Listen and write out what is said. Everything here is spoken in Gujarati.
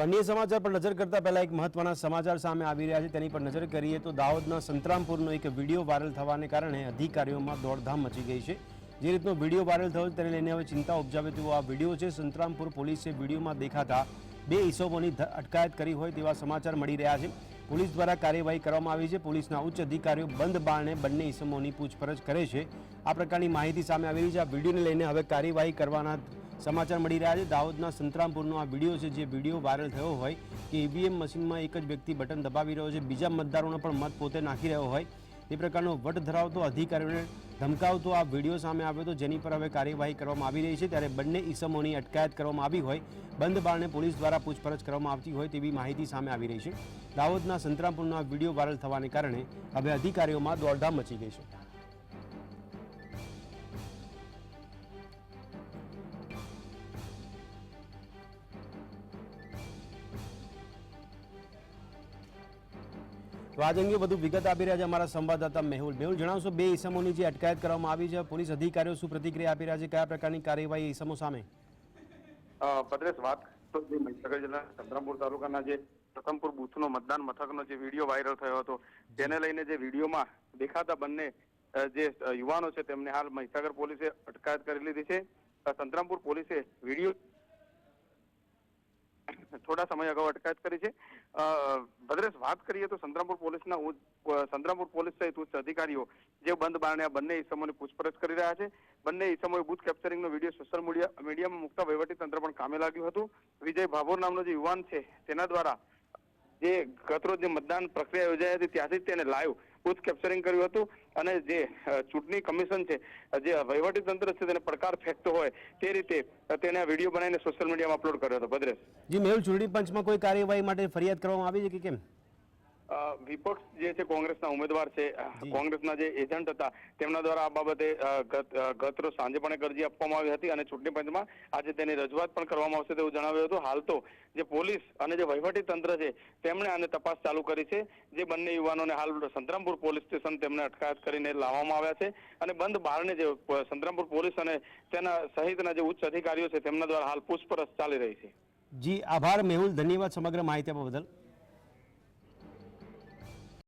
તો અન્ય સમાચાર પર નજર કરતા પહેલા એક મહત્વના સમાચાર સામે આવી રહ્યા છે. તેની પર નજર કરીએ તો દાહોદના સંતરામપુરનો એક વીડિયો વાયરલ થવાને કારણે અધિકારીઓમાં દોડધામ મચી ગઈ છે. જે રીતનો વીડિયો વાયરલ થયો તેને લઈને હવે ચિંતા ઉપજાવે તેવો આ વીડિયો છે. સંતરામપુર પોલીસે વિડીયોમાં દેખાતા બે ઈસમોની અટકાયત કરી હોય તેવા સમાચાર મળી રહ્યા છે. પોલીસ દ્વારા કાર્યવાહી કરવામાં આવી છે. પોલીસના ઉચ્ચ અધિકારીઓ બંધ બારણે બંને ઈસમોની પૂછપરછ કરે છે. આ પ્રકારની માહિતી સામે આવી રહી છે. આ વિડીયોને લઈને હવે કાર્યવાહી કરવાના સમાચાર મળી રહ્યા છે. દાહોદના સંતરામપુરનો આ વીડિયો છે, જે વીડિયો વાયરલ થયો હોય કે ઈવીએમ મશીનમાં એક જ વ્યક્તિ બટન દબાવી રહ્યો છે, બીજા મતદારોનો પણ મત પોતે નાખી રહ્યો હોય. એ પ્રકારનો વટ ધરાવતો અધિકારીઓને ધમકાવતો આ વીડિયો સામે આવ્યો હતો, જેની પર હવે કાર્યવાહી કરવામાં આવી રહી છે. ત્યારે બંને ઈસમોની અટકાયત કરવામાં આવી હોય, બંધ બારણે પોલીસ દ્વારા પૂછપરછ કરવામાં આવતી હોય તેવી માહિતી સામે આવી રહી છે. દાહોદના સંતરામપુરનો આ વીડિયો વાયરલ થવાને કારણે હવે અધિકારીઓમાં દોડધામ મચી ગઈ છે. તો આજ અંગે વધુ વિગત આપી રહ્યા છે અમારા સંવાદદાતા મેહુલ. મેહુલ જણાવશો બે ઈસમોની જે અટકાયત કરવામાં આવી છે પોલીસ અધિકારીઓ શું પ્રતિક્રિયા આપી રહ્યા છે કયા પ્રકારની કાર્યવાહી ઈસમો સામે? અ, વાત તો જે મહીસાગર જિલ્લાના તાલુકાના જે પ્રથમપુર બુથનો મતદાન મથકનો જે વીડિયો વાયરલ થયો હતો તેને લઈને જે વિડીયોમાં દેખાતા બંને જે યુવાનો છે તેમને હાલ મહીસાગર પોલીસે અટકાયત કરી લીધી છે. સંતરામપુર પોલીસે વીડિયો થોડા સમય અગાઉ અટકાયત કરી છે. વાત કરીએ તો સંતરામપુર પોલીસના સંતરામપુર પોલીસ સહિત ઉચ્ચ અધિકારીઓ જે બંધ બારણે આ બંને ઇસમોની પૂછપરછ કરી રહ્યા છે. બંને ઇસમોએ બુથ કેપ્ચરિંગનો વીડિયો સોશિયલ મીડિયા, મીડિયામાં મુકતા વહીવટી તંત્ર પણ કામે લાગ્યું હતું. વિજય ભાભોર નામનો જે યુવાન છે, તેના દ્વારા જે ગતરોજ જે મતદાન પ્રક્રિયા યોજાઈ હતી, ત્યાંથી જ તેને લાઈવ બુથ કેપ્ચરિંગ કર્યું હતું. અને જે ચૂંટણી કમિશન છે, જે વહીવટી તંત્ર છે, તેને પડકાર ફેંકતો હોય તે રીતે તેને વીડિયો બનાવીને સોશિયલ મીડિયામાં અપલોડ કર્યો હતો. ભદ્રેશ. જી, મેહુલ, ચૂંટણી પંચમાં કોઈ કાર્યવાહી માટે ફરિયાદ કરવામાં આવી છે કે કેમ? વિપક્ષ જે છે કોંગ્રેસના ઉમેદવાર છે કોંગ્રેસના જે એજન્ટ હતા તેમના દ્વારા આ બાબતે ગત સાંજે પણ એક અરજી આપવામાં આવી હતી અને ચૂંટણી પંચમાં આજે તેની રજૂઆત પણ કરવામાં આવશે તેવું જણાવ્યું હતું. હાલ તો જે પોલીસ અને જે વહીવટી તંત્ર છે તેમણે આને તપાસ ચાલુ કરી છે. જે બંને યુવાનોને હાલ સંતરામપુર પોલીસ સ્ટેશન તેમને અટકાયત કરીને લાવવામાં આવ્યા છે અને બંધ બહારને જે સંતરામપુર પોલીસ અને તેના સહિતના જે ઉચ્ચ અધિકારીઓ છે તેમના દ્વારા હાલ પૂછપરછ ચાલી રહી છે. જી આભાર. મેહુલ ધન્યવાદ સમગ્ર માહિતી બદલ.